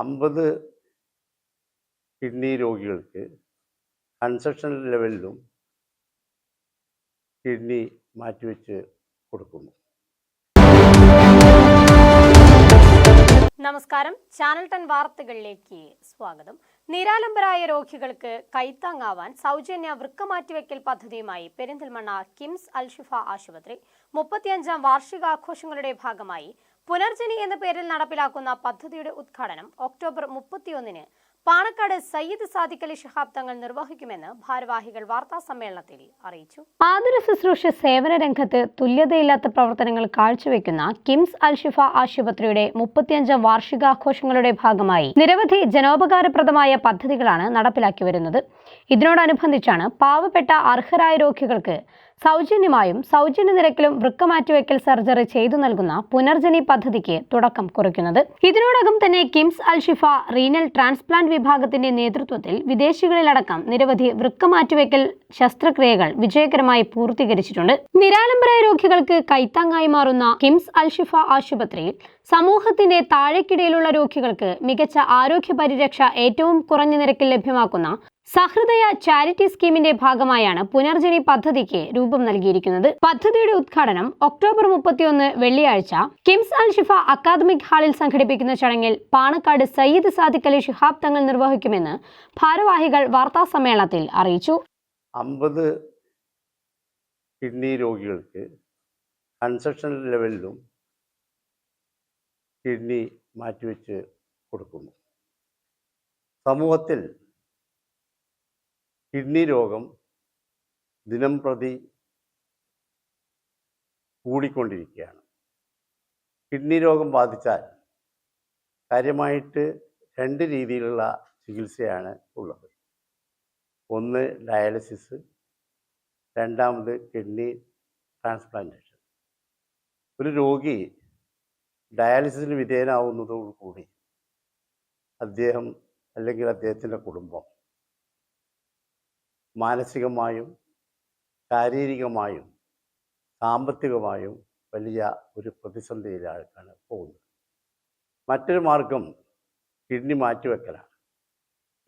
അമ്പത് കിഡ്നി രോഗികൾക്ക് concession ലെവലിലും kidney മാറ്റിവെച്ച് കൊടുക്കുന്നു. നമസ്കാരം. ചാനൽ ടെൻ വാർത്തകളിലേക്ക് സ്വാഗതം. നിരാലംബരായ രോഗികൾക്ക് കൈത്താങ്ങാവാൻ സൗജന്യ വൃക്ക മാറ്റിവെക്കൽ പദ്ധതിയുമായി പെരിന്തൽമണ്ണ കിംസ് അൽഷിഫ ആശുപത്രി. മുപ്പത്തിയഞ്ചാം വാർഷികാഘോഷങ്ങളുടെ ഭാഗമായി പുനർജനി എന്ന പേരിൽ നടപ്പിലാക്കുന്ന പദ്ധതിയുടെ ഉദ്ഘാടനം ഒക്ടോബർ മുപ്പത്തിയൊന്നിന് പാണക്കാട് സയ്യിദ് സാദിഖ് അലി ശിഹാബ് തങ്ങൾ നിർവഹിക്കുമെന്ന് ഭാരവാഹികൾ വാർത്താ സമ്മേളനത്തിൽ അറിയിച്ചു. ആതുര ശുശ്രൂഷ സേവന രംഗത്ത് തുല്യതയില്ലാത്ത പ്രവർത്തനങ്ങൾ കാഴ്ചവെക്കുന്ന കിംസ് അൽഷിഫ ആശുപത്രിയുടെ മുപ്പത്തിയഞ്ചാം വാർഷികാഘോഷങ്ങളുടെ ഭാഗമായി നിരവധി ജനോപകാരപ്രദമായ പദ്ധതികളാണ് നടപ്പിലാക്കി വരുന്നത്. ഇതിനോടനുബന്ധിച്ചാണ് പാവപ്പെട്ട അർഹരായ രോഗികൾക്ക് സൗജന്യമായും സൗജന്യ നിരക്കിലും വൃക്ക മാറ്റിവെക്കൽ സർജറി ചെയ്തു നൽകുന്ന പുനർജനി പദ്ധതിക്ക് തുടക്കം കുറിക്കുന്നത്. ഇതിനോടകം തന്നെ കിംസ് അൽഷിഫ റീനൽ ട്രാൻസ്പ്ലാന്റ് വിഭാഗത്തിന്റെ നേതൃത്വത്തിൽ വിദേശികളിലടക്കം നിരവധി വൃക്ക മാറ്റിവെക്കൽ ശസ്ത്രക്രിയകൾ വിജയകരമായി പൂർത്തീകരിച്ചിട്ടുണ്ട്. നിരാലംബരായ രോഗികൾക്ക് കൈത്താങ്ങായി മാറുന്ന കിംസ് അൽഷിഫ ആശുപത്രിയിൽ സമൂഹത്തിന്റെ താഴേക്കിടയിലുള്ള രോഗികൾക്ക് മികച്ച ആരോഗ്യ പരിരക്ഷ ഏറ്റവും കുറഞ്ഞ നിരക്കിൽ ലഭ്യമാക്കുന്ന സഹൃദയ ചാരിറ്റി സ്കീമിന്റെ ഭാഗമായാണ് പുനർജനി പദ്ധതിക്ക് രൂപം നൽകിയിരിക്കുന്നത്. പദ്ധതിയുടെ ഉദ്ഘാടനം ഒക്ടോബർ മുപ്പത്തിയൊന്ന് വെള്ളിയാഴ്ച കിംസ് അൽ ഷിഫ അക്കാദമിക് ഹാളിൽ സംഘടിപ്പിക്കുന്ന ചടങ്ങിൽ പാണക്കാട് സയ്യിദ് സാദിഖ് അലി ഷിഹാബ് തങ്ങൾ നിർവഹിക്കുമെന്ന് ഭാരവാഹികൾ വാർത്താ സമ്മേളനത്തിൽ അറിയിച്ചു. അമ്പത് കിഡ്നി രോഗികൾക്ക് കൺസെഷൻ ലെവലിലും കിഡ്നി മാറ്റിവെച്ച് കൊടുക്കുന്നു. സമൂഹത്തിൽ കിഡ്നി രോഗം ദിനം പ്രതി കൂടിക്കൊണ്ടിരിക്കുകയാണ്. കിഡ്നി രോഗം ബാധിച്ചാൽ കാര്യമായിട്ട് രണ്ട് രീതിയിലുള്ള ചികിത്സയാണ് ഉള്ളത്. ഒന്ന് ഡയാലിസിസ് രണ്ടാമത് കിഡ്നി ട്രാൻസ്പ്ലാന്റേഷൻ ഒരു രോഗി ഡയാലിസിസിന് വിധേയനാവുന്നതോടുകൂടി അദ്ദേഹം അല്ലെങ്കിൽ അദ്ദേഹത്തിന്റെ കുടുംബം മാനസികമായും ശാരീരികമായും സാമ്പത്തികമായും വലിയ ഒരു പ്രതിസന്ധിയിലാണ് പോകുന്നത്. മറ്റൊരു മാർഗം കിഡ്നി മാറ്റിവെക്കലാണ്.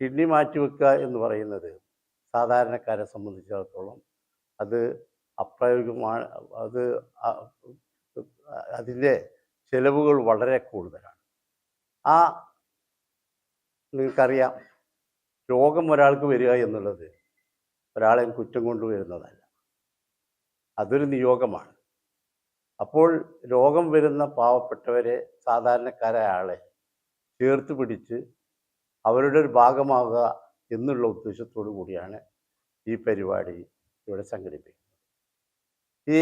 കിഡ്നി മാറ്റിവെക്കുക എന്ന് പറയുന്നത് സാധാരണക്കാരെ സംബന്ധിച്ചിടത്തോളം അത് അപ്രായോഗികമാണ് അത് അതിന്റെ ചിലവുകൾ വളരെ കൂടുതലാണ്. ആ നിങ്ങൾക്കറിയാം രോഗം ഒരാൾക്ക് വരിക എന്നുള്ളത് ഒരാളെയും കുറ്റം കൊണ്ടുവരുന്നതല്ല അതൊരു നിയോഗമാണ്. അപ്പോൾ രോഗം വരുന്ന പാവപ്പെട്ടവരെ സാധാരണക്കാരായ ആളെ ചേർത്ത് പിടിച്ച് അവരുടെ ഒരു ഭാഗമാകുക എന്നുള്ള ഉദ്ദേശത്തോടു കൂടിയാണ് ഈ പരിപാടി ഇവിടെ സംഘടിപ്പിക്കുന്നത്. ഈ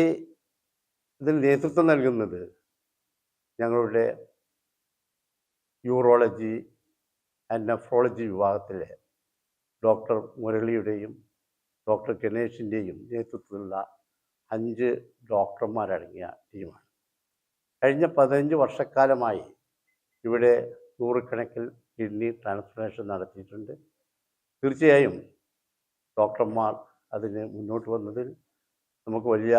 ഇതിൽ നേതൃത്വം നൽകുന്നത് ഞങ്ങളുടെ യൂറോളജി ആൻഡ് നെഫ്രോളജി വിഭാഗത്തിലെ ഡോക്ടർ മുരളിയുടെയും ഡോക്ടർ ഗണേഷിന്റെയും നേതൃത്വത്തിലുള്ള അഞ്ച് ഡോക്ടർമാരടങ്ങിയ ടീമാണ്. കഴിഞ്ഞ പതിനഞ്ച് വർഷക്കാലമായി ഇവിടെ നൂറുകണക്കിൽ കിഡ്നി ട്രാൻസ്പ്ലാന്റേഷൻ നടത്തിയിട്ടുണ്ട്. തീർച്ചയായും ഡോക്ടർമാർ അതിന് മുന്നോട്ട് വന്നതിൽ നമുക്ക് വലിയ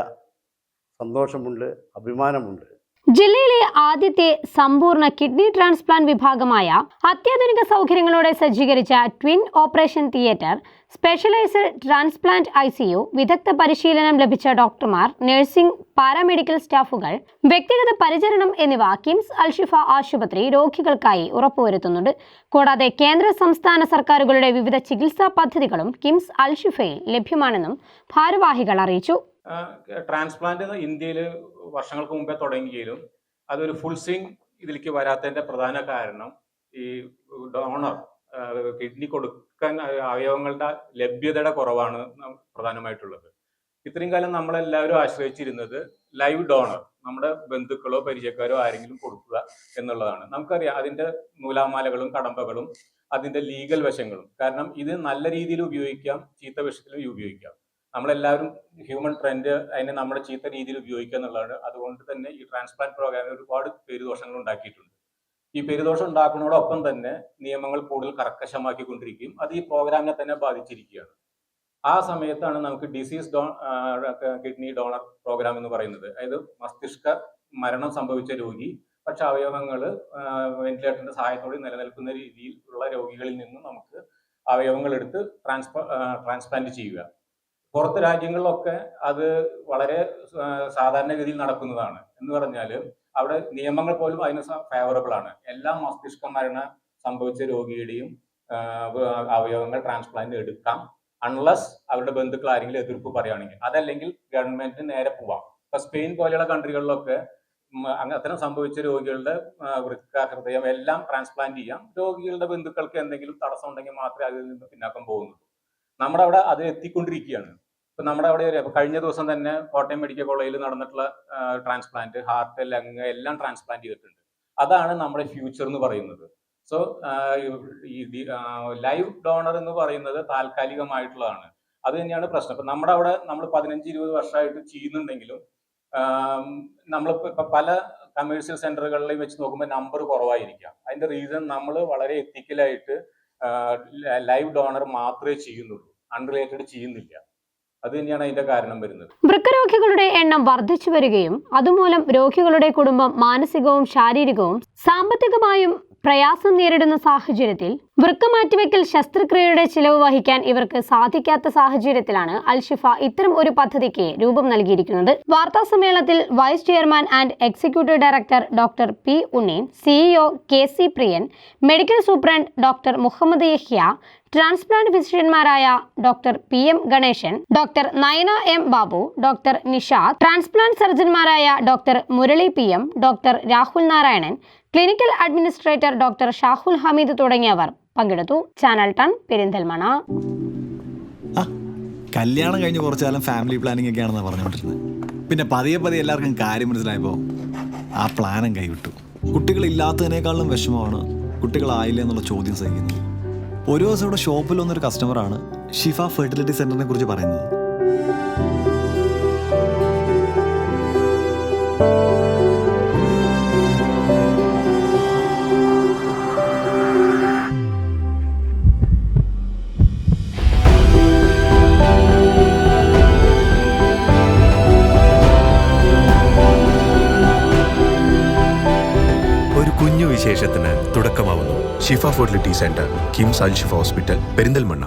സന്തോഷമുണ്ട് അഭിമാനമുണ്ട്. ജില്ലയിലെ ആദ്യത്തെ സമ്പൂർണ കിഡ്നി ട്രാൻസ്പ്ലാന്റ് വിഭാഗമായ അത്യാധുനിക സൗകര്യങ്ങളോടെ സജ്ജീകരിച്ച twin operation theatre specialised transplant ICU വിദഗ്ധ പരിശീലനം ലഭിച്ച ഡോക്ടർമാർ നഴ്സിംഗ് പാരാമെഡിക്കൽ സ്റ്റാഫുകൾ വ്യക്തിഗത പരിചരണം എന്നിവ കിംസ് അൽഷിഫ ആശുപത്രി രോഗികൾക്കായി ഉറപ്പുവരുത്തുന്നുണ്ട്. കൂടാതെ കേന്ദ്ര സംസ്ഥാന സർക്കാരുകളുടെ വിവിധ ചികിത്സാ പദ്ധതികളും കിംസ് അൽഷിഫയിൽ ലഭ്യമാണെന്നും ഭാരവാഹികൾ അറിയിച്ചു. ട്രാൻസ്പ്ലാന്റ് ഇന്ത്യയിൽ വർഷങ്ങൾക്ക് മുമ്പേ തുടങ്ങിയെങ്കിലും അതൊരു ഫുൾ സ്വിങ് ഇതിലേക്ക് വരാത്തതിന്റെ പ്രധാന കാരണം ഈ ഡോണർ കിഡ്നി കൊടുക്കാൻ അവയവങ്ങളുടെ ലഭ്യതയുടെ കുറവാണ് പ്രധാനമായിട്ടുള്ളത്. ഇത്രയും കാലം നമ്മളെല്ലാവരും ആശ്രയിച്ചിരുന്നത് ലൈവ് ഡോണർ നമ്മുടെ ബന്ധുക്കളോ പരിചയക്കാരോ ആരെങ്കിലും കൊടുക്കുക എന്നുള്ളതാണ്. നമുക്കറിയാം അതിന്റെ നൂലാമാലകളും കടമ്പകളും അതിന്റെ ലീഗൽ വശങ്ങളും. കാരണം ഇത് നല്ല രീതിയിൽ ഉപയോഗിക്കാം ചീത്ത വശത്തിലും ഉപയോഗിക്കാം. നമ്മളെല്ലാവരും ഹ്യൂമൻ ട്രെൻഡ് അതിനെ നമ്മുടെ ചീത്ത രീതിയിൽ ഉപയോഗിക്കുക എന്നുള്ളതാണ്. അതുകൊണ്ട് തന്നെ ഈ ട്രാൻസ്പ്ലാന്റ് പ്രോഗ്രാമിൽ ഒരുപാട് പേരുദോഷങ്ങൾ ഉണ്ടാക്കിയിട്ടുണ്ട്. ഈ പെരുദോഷം ഉണ്ടാക്കുന്നതോടൊപ്പം തന്നെ നിയമങ്ങൾ കൂടുതൽ കർക്കശമാക്കിക്കൊണ്ടിരിക്കുകയും അത് ഈ പ്രോഗ്രാമിനെ തന്നെ ബാധിച്ചിരിക്കുകയാണ്. ആ സമയത്താണ് നമുക്ക് ഡിസീസ് ഡോ കിഡ്നി ഡോണർ പ്രോഗ്രാം എന്ന് പറയുന്നത്. അതായത് മസ്തിഷ്ക മരണം സംഭവിച്ച രോഗി പക്ഷെ അവയവങ്ങൾ വെന്റിലേറ്ററിന്റെ സഹായത്തോടെ നിലനിൽക്കുന്ന രീതിയിൽ ഉള്ള രോഗികളിൽ നിന്നും നമുക്ക് അവയവങ്ങൾ എടുത്ത് ട്രാൻസ്പ ട്രാൻസ്പ്ലാന്റ് ചെയ്യുക. പുറത്ത് രാജ്യങ്ങളിലൊക്കെ അത് വളരെ സാധാരണ സാധാരണഗതിയിൽ നടക്കുന്നതാണ്. എന്ന് പറഞ്ഞാൽ അവിടെ നിയമങ്ങൾ പോലും അതിന് ഫേവറബിൾ ആണ്. എല്ലാ മസ്തിഷ്ക മരണം സംഭവിച്ച രോഗിയുടെയും അവയവങ്ങൾ ട്രാൻസ്പ്ലാന്റ് എടുക്കാം. അൺലസ് അവരുടെ ബന്ധുക്കൾ ആരെങ്കിലും എതിർപ്പ് പറയുകയാണെങ്കിൽ. അതല്ലെങ്കിൽ ഗവൺമെന്റിന് നേരെ പോവാം. ഇപ്പൊ സ്പെയിൻ പോലെയുള്ള കൺട്രികളിലൊക്കെ അത്തരം സംഭവിച്ച രോഗികളുടെ വൃക്ക ഹൃദയം എല്ലാം ട്രാൻസ്പ്ലാന്റ് ചെയ്യാം. രോഗികളുടെ ബന്ധുക്കൾക്ക് എന്തെങ്കിലും തടസ്സം ഉണ്ടെങ്കിൽ മാത്രമേ അതിൽ നിന്ന് പിന്നാക്കം പോകുന്നുള്ളൂ. നമ്മുടെ അവിടെ അത് എത്തിക്കൊണ്ടിരിക്കുകയാണ്. ഇപ്പൊ നമ്മുടെ അവിടെ ഒരു- കഴിഞ്ഞ ദിവസം തന്നെ കോട്ടയം മെഡിക്കൽ കോളേജിൽ നടന്നിട്ടുള്ള ട്രാൻസ്പ്ലാന്റ് ഹാർട്ട് ലങ് എല്ലാം ട്രാൻസ്പ്ലാന്റ് ചെയ്തിട്ടുണ്ട്. അതാണ് നമ്മുടെ ഫ്യൂച്ചർ എന്ന് പറയുന്നത്. സോ ഈ ലൈവ് ഡോണർ എന്ന് പറയുന്നത് താൽക്കാലികമായിട്ടുള്ളതാണ്. അത് തന്നെയാണ് പ്രശ്നം. ഇപ്പൊ നമ്മുടെ അവിടെ നമ്മൾ പതിനഞ്ച് ഇരുപത് വർഷമായിട്ട് ചെയ്യുന്നുണ്ടെങ്കിലും ഇപ്പൊ പല കമേഴ്സ്യൽ സെന്ററുകളിൽ വെച്ച് നോക്കുമ്പോൾ നമ്പർ കുറവായിരിക്കാം. അതിന്റെ റീസൺ നമ്മൾ വളരെ എത്തിക്കലായിട്ട് ലൈവ് ഡോണർ മാത്രമേ ചെയ്യുന്നുള്ളൂ. അൺറിലേറ്റഡ് ചെയ്യുന്നില്ല. അത് തന്നെയാണ് അതിന്റെ കാരണം വരുന്നത്. വൃക്കരോഗികളുടെ എണ്ണം വർദ്ധിച്ചു വരികയും അതുമൂലം രോഗികളുടെ കുടുംബം മാനസികവും ശാരീരികവും സാമ്പത്തികമായും പ്രയാസം നേരിടുന്ന സാഹചര്യത്തിൽ വൃക്ക മാറ്റിവെക്കൽ ശസ്ത്രക്രിയയുടെ ചിലവ് വഹിക്കാൻ ഇവർക്ക് സാധിക്കാത്ത സാഹചര്യത്തിലാണ് അൽഷിഫ ഇത്തരം ഒരു പദ്ധതിക്ക് രൂപം നൽകിയിരിക്കുന്നത്. വാർത്താ സമ്മേളനത്തിൽ vice chairman and executive director doctor P Unneen CEO K C Priyan medical superintendent doctor Muhammad Yahya transplant ഫിസിഷ്യന്മാരായ doctor P M Ganesan doctor Nayana M Babu doctor Nishad transplant സർജന്മാരായ doctor Murali P M doctor Rahul Narayanan clinical administrator doctor Shahul Hameed തുടങ്ങിയവർ പങ്കെടുത്തു. Channel ton Perinthalmanna കല്യാണം കഴിഞ്ഞ് കുറച്ചു കാലം family ഒക്കെ ആണെന്ന് പറഞ്ഞുകൊണ്ടിരുന്നത് പിന്നെ പതിയെ പതിയെ എല്ലാവർക്കും കാര്യം മനസ്സിലായപ്പോൾ ആ പ്ലാനും കൈവിട്ടു. കുട്ടികളില്ലാത്തതിനേക്കാളും വിഷമമാണ് കുട്ടികളായില്ല എന്നുള്ള ചോദ്യം സഹിക്കുന്നത്. ഒരു ദിവസം ഇവിടെ ഷോപ്പിൽ വന്നൊരു കസ്റ്റമറാണ് ഷിഫ ഫെർട്ടിലിറ്റി സെന്ററിനെ കുറിച്ച് പറയുന്നത്. ഒരു കുഞ്ഞു വിശേഷത്തിന് തുടക്കമാവുന്നു. Shifa fertility centre KIMS Al Shifa hospital Perinthalmanna.